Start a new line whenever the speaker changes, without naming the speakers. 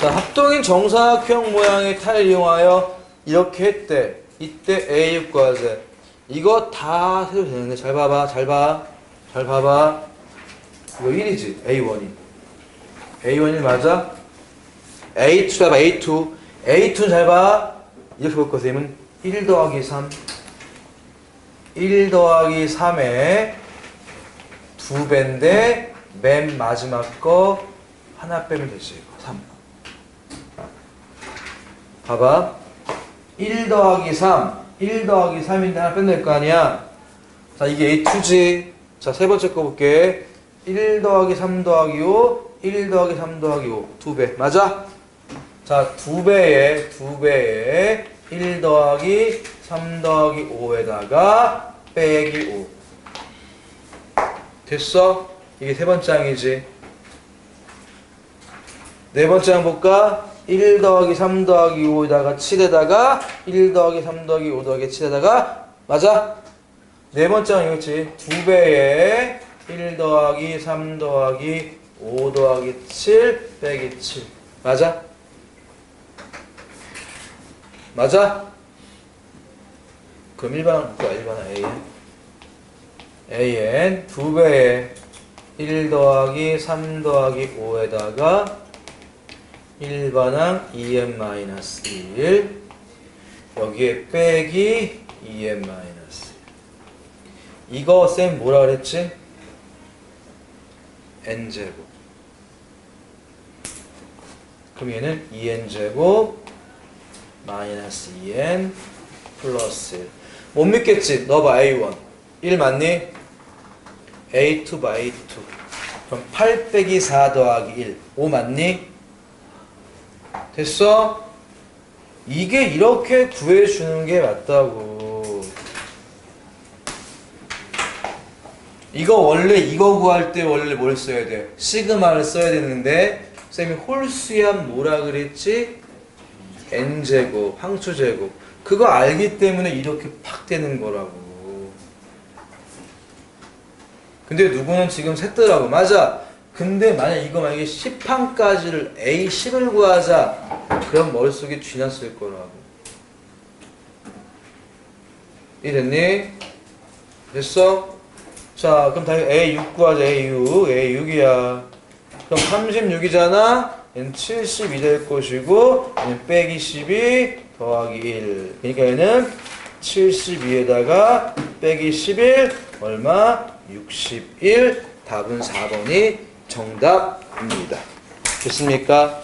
자, 합동인 정사각형 모양의 타일 이용하여 이렇게 했대. 이때 A6 과제. 이거 다 해도 되는데 잘 봐봐. 잘 봐. 잘 봐봐. 이거 1이지. A1이. A1이 맞아? A2 봐봐. A2. A2는 잘 봐. 이렇게 볼 거세요. 1 더하기 3. 1 더하기 3에 두 배인데 맨 마지막 거 하나 빼면 되지. 이거 3. 봐봐. 1 더하기 3. 1 더하기 3인데 하나 될거 아니야. 자, 이게 A2지. 자, 세 번째 거 볼게. 1 더하기 3 더하기 5. 1 더하기 3 더하기 5. 두 배. 맞아? 자, 두 배에, 두 배에 1 더하기 3 더하기 5에다가 빼기 5. 됐어? 이게 세 번째 항이지. 네 번째 항 볼까? 1 더하기 3 더하기 5에다가 7에다가 1 더하기 3 더하기 5 더하기 7에다가 맞아? 네 번째 항 이거지. 두 배에 1 더하기 3 더하기 5 더하기 7 빼기 7. 맞아? 맞아? 그럼 1번 볼까? 1번 AN. AN 두 배에 1 더하기 3 더하기 5에다가 1반항 2n-1 여기에 빼기 2n-1 이거 쌤 뭐라 그랬지? n제곱 그럼 얘는 2n제곱 마이너스 2n 플러스 1. 못 믿겠지? 넣어봐 a1 1 맞니? a2 봐 a2 그럼 8 빼기 4 더하기 1 5 맞니? 됐어? 이게 이렇게 구해주는 게 맞다고 이거 원래 이거 구할 때 원래 뭘 써야 돼? 시그마를 써야 되는데 쌤이 홀수야 뭐라 그랬지? n제곱, 항수제곱 그거 알기 때문에 이렇게 팍 되는 거라고 근데 누구는 지금 샜더라고 맞아 근데 만약 이거 만약에 10항까지를 A10을 구하자 그럼 머릿속에 쥐났을 거라고 이해됐니? 됐어? 자 그럼 다시 A6 구하자 A6 A6이야 그럼 36이잖아 얘는 72 될 것이고 얘는 빼기 12 더하기 1 그러니까 얘는 72에다가 빼기 11 얼마? 61 답은 4번이 정답입니다 됐습니까?